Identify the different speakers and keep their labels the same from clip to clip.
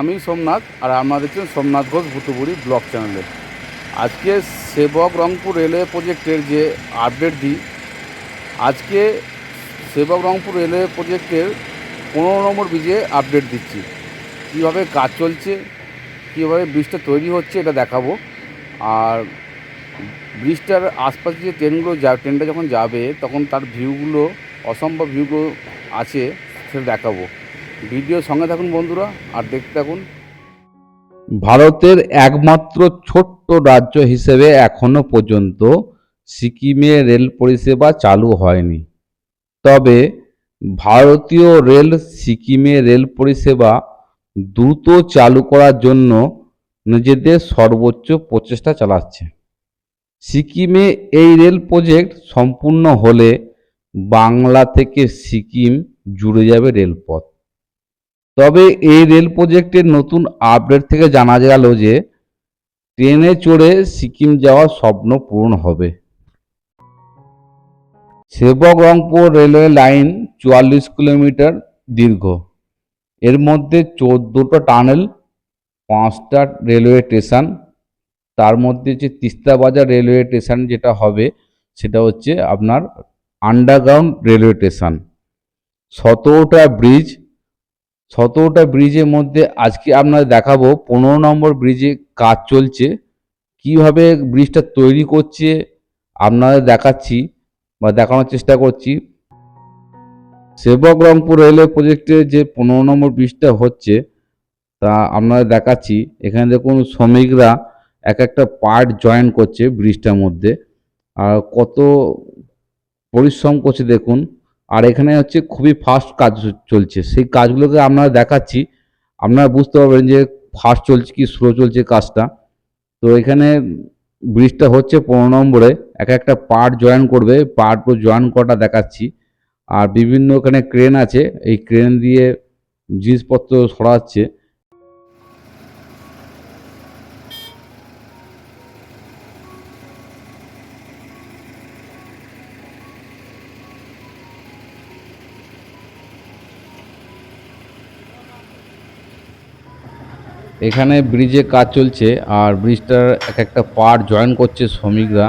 Speaker 1: আমি সোমনাথ আর আপনারা দেখছেন সোমনাথ ঘোষ ভুতুপুরি ব্লগ চ্যানেলে। আজকে সেবক রংপুর রেলওয়ে প্রজেক্টের যে আপডেট দিই, আজকে সেবক রংপুর রেলওয়ে প্রজেক্টের পনেরো নম্বর ব্রিজে আপডেট দিচ্ছি। কীভাবে কাজ চলছে, কীভাবে ব্রিজটা তৈরি হচ্ছে এটা দেখাবো। আর ব্রিজটার আশপাশে যে ট্রেনগুলো যা, ট্রেনটা যখন যাবে তখন তার ভিউগুলো অসম্ভব ভিউগুলো আছে, সেটা দেখাবো। ভিডিও সঙ্গে থাকুন বন্ধুরা, আর দেখতে থাকুন।
Speaker 2: ভারতের একমাত্র ছোট্ট রাজ্য হিসেবে এখনও পর্যন্ত সিকিমে রেল পরিষেবা চালু হয়নি। তবে ভারতীয় রেল সিকিমে রেল পরিষেবা দ্রুত চালু করার জন্য নিজেদের সর্বোচ্চ প্রচেষ্টা চালাচ্ছে। সিকিমে এই রেল প্রজেক্ট সম্পূর্ণ হলে বাংলা থেকে সিকিম জুড়ে যাবে রেলপথ। তবে এই রেল প্রজেক্টের নতুন আপডেট থেকে জানা গেল যে ট্রেনে চড়ে সিকিম যাওয়ার স্বপ্ন পূরণ হবে। সেবক রংপুর রেলওয়ে লাইন চুয়াল্লিশ কিলোমিটার দীর্ঘ। এর মধ্যে চোদ্দোটা টানেল, পাঁচটা রেলওয়ে স্টেশন, তার মধ্যে যে তিস্তা বাজার রেলওয়ে স্টেশন যেটা হবে, সেটা হচ্ছে আপনার আন্ডারগ্রাউন্ড রেলওয়ে স্টেশন। সতেরোটা ব্রিজ সতেরোটা ব্রিজের মধ্যে আজকে আপনারা দেখাবো, পনেরো নম্বর ব্রিজে কাজ চলছে, কীভাবে ব্রিজটা তৈরি করছে, আপনাদের দেখাচ্ছি বা দেখানোর চেষ্টা করছি। সেবক রংপুর রেলওয়ে প্রজেক্টে যে পনেরো নম্বর ব্রিজটা হচ্ছে, তা আপনারা দেখাচ্ছি। এখানে দেখুন শ্রমিকরা এক একটা পার্ট জয়েন করছে ব্রিজটার মধ্যে। আর কত পরিশ্রম করছে দেখুন। আর এখানে হচ্ছে খুবই ফাস্ট কাজ চলছে। সেই কাজগুলোকে আপনারা দেখাচ্ছি। আপনারা বুঝতে পারবেন যে ফাস্ট চলছে কি স্লো চলছে কাজটা। তো এখানে ব্রিজটা হচ্ছে পনেরো নম্বরে। এক একটা পার্ট জয়েন করবে। পার্ট জয়েন করাটা দেখাচ্ছি। আর বিভিন্ন এখানে ক্রেন আছে। এই ক্রেন দিয়ে জিনিসপত্র সরাচ্ছে। এখানে ব্রিজে কাজ চলছে আর ব্রিজটার এক একটা পার্ট জয়েন করছে শ্রমিকরা।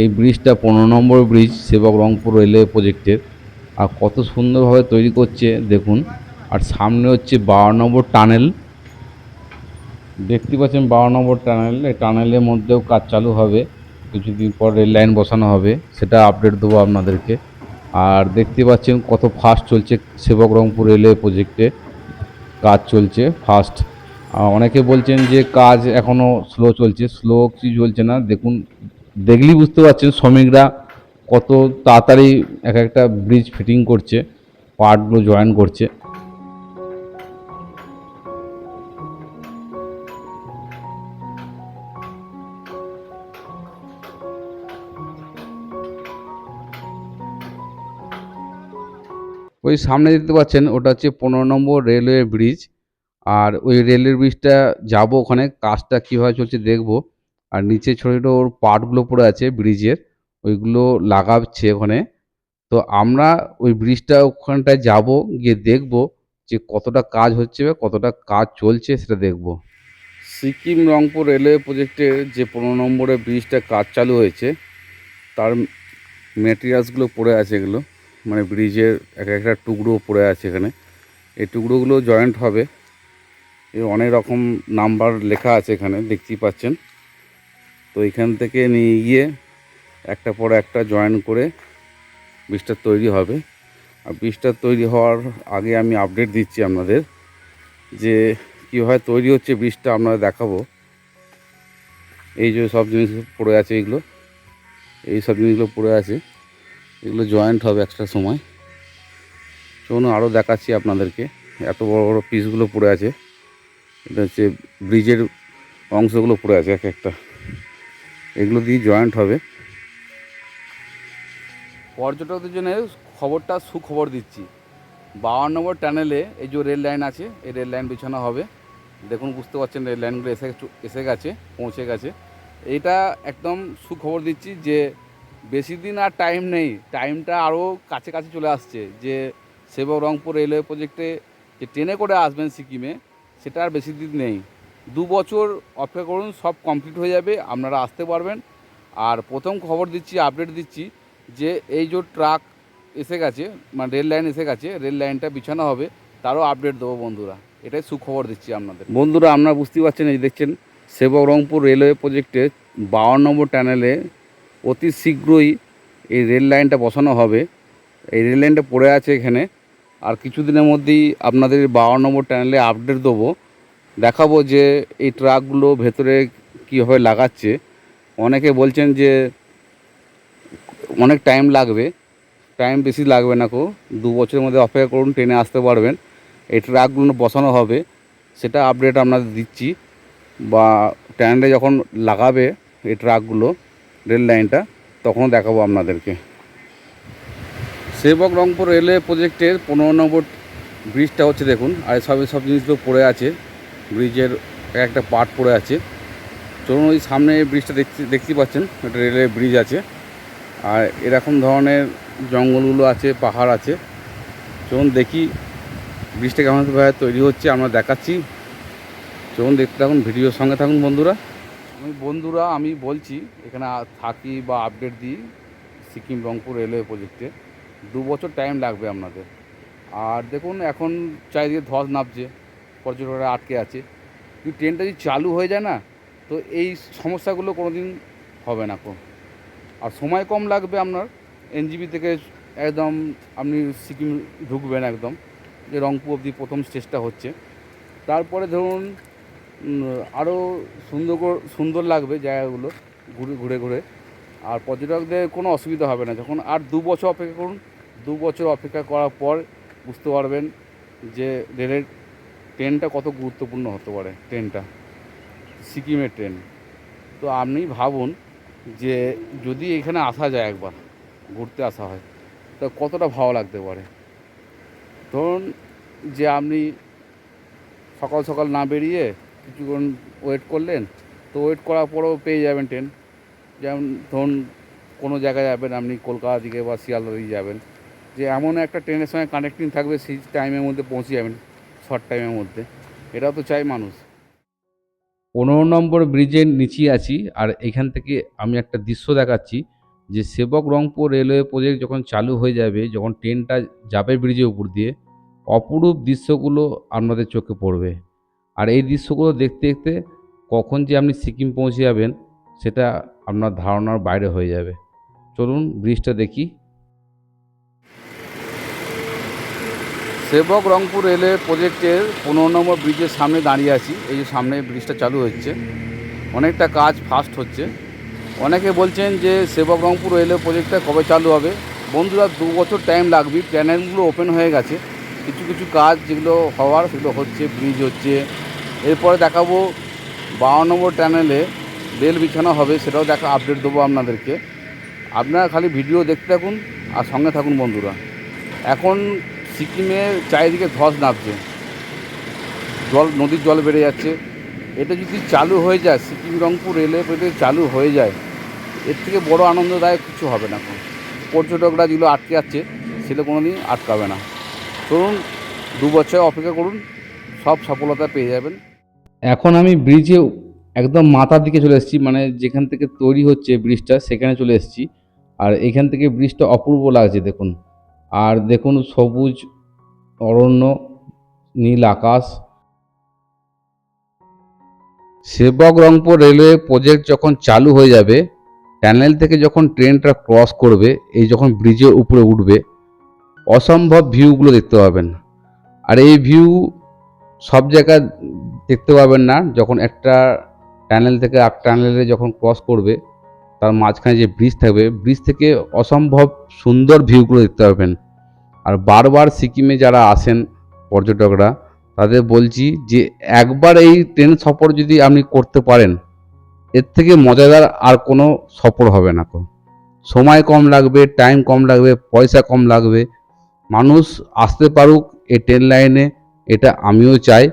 Speaker 2: এই ব্রিজটা পনেরো নম্বর ব্রিজ, সেবক রংপুর রেলওয়ে প্রজেক্টের। আর কত সুন্দরভাবে তৈরি করছে, দেখুন। আর সামনে হচ্ছে বারো নম্বর টানেল। দেখতে পাচ্ছেন বারো নম্বর টানেল, এই টানেলের মধ্যেও কাজ চালু হবে। কিছুদিন পর রেল লাইন বসানো হবে, সেটা আপডেট দেবো আপনাদেরকে। আর দেখতে পাচ্ছেন কত ফাস্ট চলছে সেবক রংপুর রেলওয়ে প্রজেক্টে। কাজ চলছে ফাস্ট। অনেকে বলছেন যে কাজ এখনও স্লো চলছে স্লো কিছু চলছে না। দেখুন, দেখলেই বুঝতে পারছেন শ্রমিকরা কত তাড়াতাড়ি এক একটা ব্রিজ ফিটিং করছে পার্টগুলো জয়েন করছে। ওই সামনে দেখতে পাচ্ছেন, ওটা হচ্ছে পনেরো নম্বর রেলওয়ে ব্রিজ আর ওই রেলের ব্রিজটা যাব ওখানে, কাজটা কীভাবে চলছে দেখব। আর নিচে ছোটো ছোটো ওর পার্টগুলো পড়ে আছে ব্রিজের ওইগুলো লাগাচ্ছে ওখানে। তো আমরা ওই ব্রিজটা ওখানটায় যাব, গিয়ে দেখব যে কতটা কাজ হচ্ছে বা কতটা কাজ চলছে সেটা দেখব।
Speaker 1: সিকিম রংপুর রেলওয়ে প্রজেক্টের যে পনেরো নম্বরে ব্রিজটা কাজ চালু হয়েছে, তার মেটেরিয়ালসগুলো পড়ে আছে এগুলো। মানে ব্রিজের এক একটা টুকরো পড়ে আছে এখানে। এই টুকরোগুলো জয়েন্ট হবে। অনেক রকম নাম্বার লেখা আছে এখানে, দেখতেই পাচ্ছেন। তো এখান থেকে নিয়ে গিয়ে একটা পর একটা জয়েন করে ব্রিজটা তৈরি হবে। আর ব্রিজটা তৈরি হওয়ার আগে আমি আপডেট দিচ্ছি আপনাদের যে কীভাবে তৈরি হচ্ছে ব্রিজটা আপনারা দেখাবো। এই যে সব জিনিস পড়ে আছে এইগুলো এই সব জিনিসগুলো পড়ে আছে। এগুলো জয়েন্ট হবে একটা সময়। চলুন আরও দেখাচ্ছি আপনাদেরকে, এত বড় বড় পিসগুলো পড়ে আছে। এটা হচ্ছে ব্রিজের অংশগুলো পড়ে আছে এক একটা। এগুলো দিয়ে জয়েন্ট হবে। পর্যটকদের জন্য খবরটা সুখবর দিচ্ছি। বাউন্ন নম্বর টানেলে এই যে রেল লাইন আছে, এই রেল লাইন বিছানো হবে। দেখুন, বুঝতে পারছেন রেল লাইনগুলো এসে এসে গেছে, পৌঁছে গেছে। এটা একদম সুখবর দিচ্ছি যে বেশি দিন আর টাইম নেই। টাইমটা আরও কাছে কাছে চলে আসছে যে সেবক রংপুর রেলওয়ে প্রজেক্টে যে ট্রেনে করে আসবেন সিকিমে সেটা আর বেশি দিন নেই। দু বছর অপেক্ষা করুন, সব কমপ্লিট হয়ে যাবে, আপনারা আসতে পারবেন। আর প্রথম খবর দিচ্ছি আপডেট দিচ্ছি যে এই যে ট্রাক এসে গেছে মানে রেল লাইন এসে গেছে রেল লাইনটা বিছানো হবে, তারও আপডেট দেবো বন্ধুরা। এটাই সুখবর দিচ্ছি আপনাদের। বন্ধুরা, আপনারা বুঝতেই পারছেন, এই দেখছেন সেবক রংপুর রেলওয়ে প্রজেক্টে বাউন্ন নম্বর টানেলে অতি শীঘ্রই এই রেল লাইনটা বসানো হবে। এই রেল লাইনটা পড়ে আছে এখানে। আর কিছুদিনের মধ্যেই আপনাদের বাউন্ন নম্বর টানেলে আপডেট দেবো। দেখাবো যে এই ট্রাকগুলো ভেতরে কীভাবে লাগাচ্ছে। অনেকে বলছেন যে অনেক টাইম লাগবে। টাইম বেশি লাগবে না কো। দু বছরের মধ্যে অপেক্ষা করুন ট্রেনে আসতে পারবেন। এই ট্রাকগুলো বসানো হবে। সেটা আপডেট আপনাদের দিচ্ছি। বা ট্রেনে যখন লাগাবে এই ট্রাকগুলো রেল লাইনটা তখন দেখাবো আপনাদেরকে। সেবক রংপুর রেলওয়ে প্রজেক্টের পনেরো নম্বর ব্রিজটা হচ্ছে দেখুন, আর সব সব জিনিসগুলো পড়ে আছে, ব্রিজের একটা পার্ট পড়ে আছে। চলুন ওই সামনে ব্রিজটা দেখতে দেখতে পাচ্ছেন, একটা রেলওয়ে ব্রিজ আছে। আর এরকম ধরনের জঙ্গলগুলো আছে, পাহাড় আছে। চলুন দেখি ব্রিজটা কেমনভাবে তৈরি হচ্ছে, আমরা দেখাচ্ছি। চলুন দেখতে থাকুন, ভিডিওর সঙ্গে থাকুন বন্ধুরা। আমি বন্ধুরা, আমি বলছি, এখানে থাকি বা আপডেট দিই সিকিম রংপুর রেলওয়ে প্রজেক্টে। দু বছর টাইম লাগবে আপনাদের। আর দেখুন, এখন চারিদিকে ধস নামছে পর্যটকরা আটকে আছে। কিন্তু ট্রেনটা যদি চালু হয়ে যায় না, তো এই সমস্যাগুলো কোনো দিন হবে না কোন আর সময় কম লাগবে আপনার এনজিবি থেকে একদম আপনি সিকিম ঢুকবেন একদম, যে রংপুর অবধি প্রথম স্টেজটা হচ্ছে। তারপরে ধরুন আরও সুন্দর সুন্দর লাগবে জায়গাগুলো, ঘুরে ঘুরে ঘুরে। আর পর্যটকদের কোনো অসুবিধা হবে না। যখন আর দু বছর অপেক্ষা করুন, দু বছর অপেক্ষা করার পর বুঝতে পারবেন যে রেলের ট্রেনটা কত গুরুত্বপূর্ণ হতে পারে, ট্রেনটা, সিকিমের ট্রেন। তো আপনি ভাবুন যে যদি এখানে আসা যায় একবার, ঘুরতে আসা হয়, তা কতটা ভালো লাগতে পারে? ধরুন যে আপনি সকাল সকাল না বেরিয়ে কিছুক্ষণ ওয়েট করলেন, তো ওয়েট করার পরেও পেয়ে যাবেন ট্রেন। যেমন ধরুন কোনো জায়গায় যাবেন, আপনি কলকাতা দিকে বা শিয়ালদা যাবেন, যে এমন একটা ট্রেনের সঙ্গে কানেক্টিং থাকবে, সেই টাইমের মধ্যে পৌঁছে যাবেন শর্ট টাইমের মধ্যে। এটাও তো চাই মানুষ।
Speaker 2: পনেরো নম্বর ব্রিজের নিচে আছি, আর এখান থেকে আমি একটা দৃশ্য দেখাচ্ছি, যে সেবক রংপুর রেলওয়ে প্রজেক্ট যখন চালু হয়ে যাবে, যখন ট্রেনটা যাবে ব্রিজের উপর দিয়ে, অপরূপ দৃশ্যগুলো আপনাদের চোখে পড়বে। আর এই দৃশ্যগুলো দেখতে দেখতে কখন যে আপনি সিকিম পৌঁছে যাবেন, সেটা আপনার ধারণার বাইরে হয়ে যাবে। চলুন ব্রিজটা দেখি।
Speaker 1: সেবক রংপুর রেলওয়ে প্রজেক্টের পনেরো নম্বর ব্রিজের সামনে দাঁড়িয়ে আছি। এই যে সামনে ব্রিজটা চালু হচ্ছে। অনেকটা কাজ ফাস্ট হচ্ছে। অনেকে বলছেন যে সেবক রংপুর রেলওয়ে প্রজেক্টটা কবে চালু হবে? বন্ধুরা, দু বছর টাইম লাগবে। ট্যানেলগুলো ওপেন হয়ে গেছে। কিছু কিছু কাজ যেগুলো হওয়ার সেগুলো হচ্ছে, ব্রিজ হচ্ছে। এরপরে দেখাবো বারো নম্বর ট্যানেলে রেল বিছানো হবে, সেটাও দেখা আপডেট দেবো আপনাদেরকে। আপনারা খালি ভিডিও দেখতে থাকুন আর সঙ্গে থাকুন বন্ধুরা। এখন সিকিমে চারিদিকে ধস নামছে। জল, নদীর জল বেড়ে যাচ্ছে। এটা যদি চালু হয়ে যায়, সিকিম, রংপুর রেলওয়ে চালু হয়ে যায়, এর থেকে বড় আনন্দদায়ক কিছু হবে না। পর্যটকরা যেগুলো আটকে যাচ্ছে সেটা কোনো দিন আটকাবে না। চলুন, দু বছর অপেক্ষা করুন, সব সফলতা পেয়ে যাবেন।
Speaker 2: এখন আমি ব্রিজে একদম মাথার দিকে চলে এসেছি মানে যেখান থেকে তৈরি হচ্ছে ব্রিজটা সেখানে চলে এসেছি। আর এখান থেকে ব্রিজটা অপূর্ব লাগছে দেখুন। আর দেখুন সবুজ, অরণ্য, নীল আকাশ। সেবক রংপুর রেলওয়ে প্রজেক্ট যখন চালু হয়ে যাবে, টানেল থেকে যখন ট্রেনটা ক্রস করবে, এই যখন ব্রিজের উপরে উঠবে, অসম্ভব ভিউগুলো দেখতে পাবেন। আর এই ভিউ সব জায়গায় দেখতে পাবেন না, যখন একটা টানেল থেকে এক টানেলে যখন ক্রস করবে, তার মাঝখানে যে ব্রিজ থাকবে ব্রিজ থেকে অসম্ভব সুন্দর ভিউগুলো দেখতে পাবেন আর বারবার সিকিমে যারা আসেন পর্যটকরা, তাদের বলছি যে একবার এই ট্রেন সফর যদি আপনি করতে পারেন, এর থেকে মজাদার আর কোনো সফর হবে না কো সময় কম লাগবে টাইম কম লাগবে, পয়সা কম লাগবে। মানুষ আসতে পারুক এই ট্রেন লাইনে এটা আমিও চাই।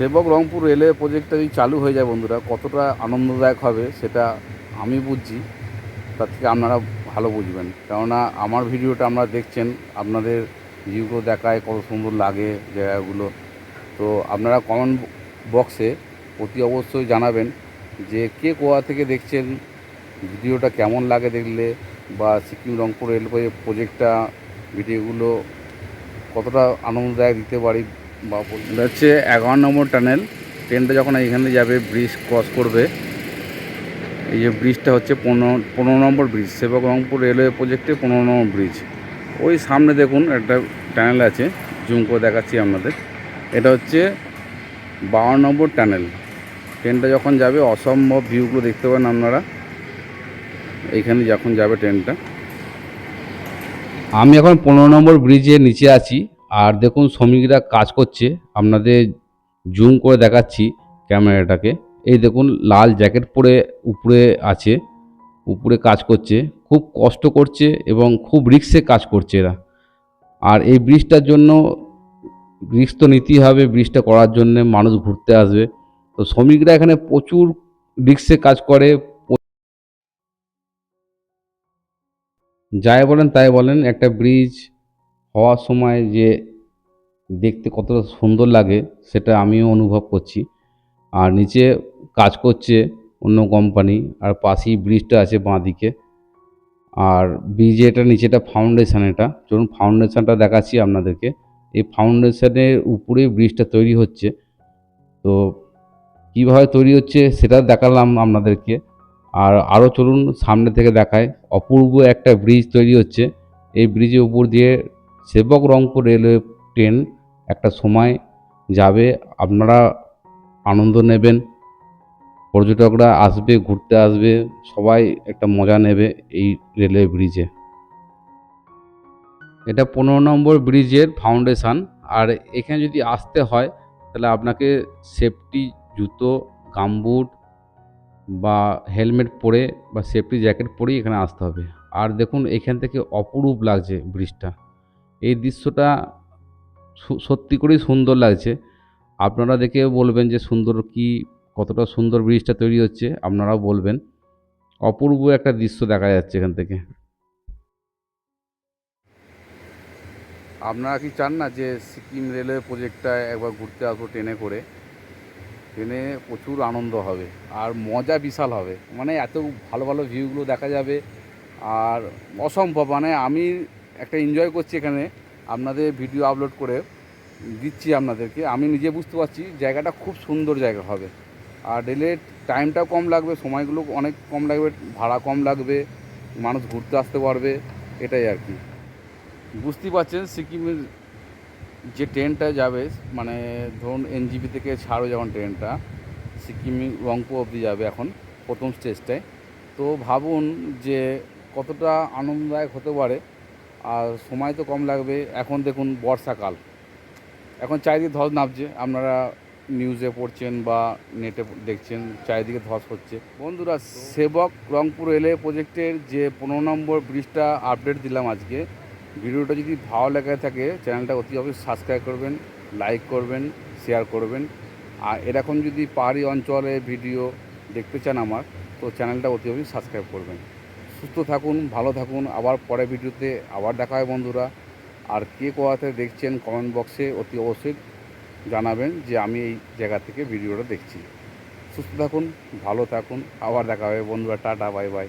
Speaker 1: সেবক রংপুর রেলওয়ে প্রজেক্টটা যদি চালু হয়ে যায় বন্ধুরা, কতটা আনন্দদায়ক হবে সেটা আমি বুঝছি। তার থেকে আপনারা ভালো বুঝবেন। কেননা আমার ভিডিওটা আপনারা দেখছেন, আপনাদের ভিউগুলো দেখায় কত সুন্দর লাগে জায়গাগুলো। তো আপনারা কমেন্ট বক্সে অতি অবশ্যই জানাবেন যে কে কোয়া থেকে দেখছেন, ভিডিওটা কেমন লাগে দেখলে বা সিকিম রংপুর রেলওয়ে প্রজেক্টটা ভিডিওগুলো কতটা আনন্দদায়ক দিতে পারি বা বল- এটা হচ্ছে এগারো নম্বর টানেল। ট্রেনটা যখন এখানে যাবে ব্রিজ ক্রস করবে, এই যে ব্রিজটা হচ্ছে পনেরো পনেরো নম্বর ব্রিজ সেবক রংপুর রেলওয়ে প্রজেক্টে পনেরো নম্বর ব্রিজ ওই সামনে দেখুন, একটা টানেল আছে জুম করে দেখাচ্ছি আপনাদের। এটা হচ্ছে বারো নম্বর টানেল। ট্রেনটা যখন যাবে, অসম্ভব ভিউগুলো দেখতে পাবেন আপনারা। এইখানে যখন যাবে ট্রেনটা।
Speaker 2: আমি এখন পনেরো নম্বর ব্রিজের নিচে আছি। আর দেখুন শ্রমিকরা কাজ করছে, আপনাদের জুম করে দেখাচ্ছি ক্যামেরাটাকে। এই দেখুন লাল জ্যাকেট পরে উপরে আছে, উপরে কাজ করছে, খুব কষ্ট করছে এবং খুব রিক্সে কাজ করছে এরা। আর এই ব্রিজটার জন্য রিক্স তো নিতেই হবে, ব্রিজটা করার জন্য মানুষ ঘুরতে আসবে। তো শ্রমিকরা এখানে প্রচুর রিক্সে কাজ করে যাই বলেন তাই বলেন, একটা ব্রিজ হওয়ার সময় যে দেখতে কতটা সুন্দর লাগে, সেটা আমিও অনুভব করছি। আর নিচে কাজ করছে অন্য কোম্পানি আর পাশেই ব্রিজটা আছে বাঁদিকে। আর ব্রিজে এটা নিচেটা ফাউন্ডেশন এটা। চলুন ফাউন্ডেশনটা দেখাচ্ছি আপনাদেরকে। এই ফাউন্ডেশনের উপরে ব্রিজটা তৈরি হচ্ছে। তো কীভাবে তৈরি হচ্ছে সেটা দেখালাম আপনাদেরকে। আর আরও চলুন সামনে থেকে দেখায় অপূর্ব একটা ব্রিজ তৈরি হচ্ছে। এই ব্রিজের উপর দিয়ে সেবক রংপুর রেলওয়ে ট্রেন একটা সময় যাবে, আপনারা আনন্দ নেবেন, পর্যটকরা আসবে, ঘুরতে আসবে, সবাই একটা মজা নেবে এই রেলওয়ে ব্রিজে। এটা পনেরো নম্বর ব্রিজের ফাউন্ডেশন, আর এখানে যদি আসতে হয়, তাহলে আপনাকে সেফটি জুতো, গামবুট বা হেলমেট পরে বা সেফটি জ্যাকেট পরেই এখানে আসতে হবে। আর দেখুন, এখান থেকে অপরূপ লাগছে ব্রিজটা। এই দৃশ্যটা সত্যি করেই সুন্দর লাগছে। আপনারা দেখে বলবেন যে সুন্দর কি, কতটা সুন্দর ব্রিজটা তৈরি হচ্ছে, আপনারাও বলবেন। অপূর্ব একটা দৃশ্য দেখা যাচ্ছে এখান থেকে।
Speaker 1: আপনারা কি চান না যে সিকিম রেলওয়ে প্রজেক্টটায় একবার ঘুরতে আসব ট্রেনে করে? ট্রেনে প্রচুর আনন্দ হবে আর মজা বিশাল হবে। মানে এত ভালো ভালো ভিউগুলো দেখা যাবে আর অসম্ভব। মানে আমি একটা এনজয় করছি এখানে। আপনাদের ভিডিও আপলোড করে দিচ্ছি আপনাদেরকে। আমি নিজে বুঝতে পারছি জায়গাটা খুব সুন্দর জায়গা হবে। আর রেলের টাইমটাও কম লাগবে, সময়গুলো অনেক কম লাগবে, ভাড়া কম লাগবে, মানুষ ঘুরতে আসতে পারবে, এটাই আর কি। বুঝতেই পারছেন, সিকিমের যে ট্রেনটা যাবে মানে ধরুন এনজিপি থেকে ছাড়ো যখন ট্রেনটা সিকিম, রংপুর অবধি যাবে এখন, প্রথম স্টেজটায় তো ভাবুন যে কতটা আনন্দদায়ক হতে পারে। আর সময় তো কম লাগবে। এখন দেখুন, বর্ষাকাল। এখন চারিদিকে ধস নামছে। আপনারা নিউজে পড়ছেন বা নেটে দেখছেন, চারিদিকে ধস হচ্ছে। বন্ধুরা, সেবক রংপুর রেলওয়ে প্রজেক্টের যে পনেরো নম্বর ব্রিজটা আপডেট দিলাম আজকে, ভিডিওটা যদি ভালো লেগে থাকে চ্যানেলটা অতি অবশ্যই সাবস্ক্রাইব করবেন লাইক করবেন শেয়ার করবেন। আর এরকম যদি পাহাড়ি অঞ্চলে ভিডিও দেখতে চান আমার, তো চ্যানেলটা অতি অবশ্যই সাবস্ক্রাইব করবেন। সুস্থ থাকুন, ভালো থাকুন। আবার পরে ভিডিওতে আবার দেখা হয় বন্ধুরা। আর কে কোয়াতে দেখছেন কমেন্ট বক্সে অতি অবশ্যই জানাবেন যে আমি এই জায়গা থেকে ভিডিওটা দেখছি। সুস্থ থাকুন, ভালো থাকুন। আবার দেখা হবে বন্ধুরা। Tata bye bye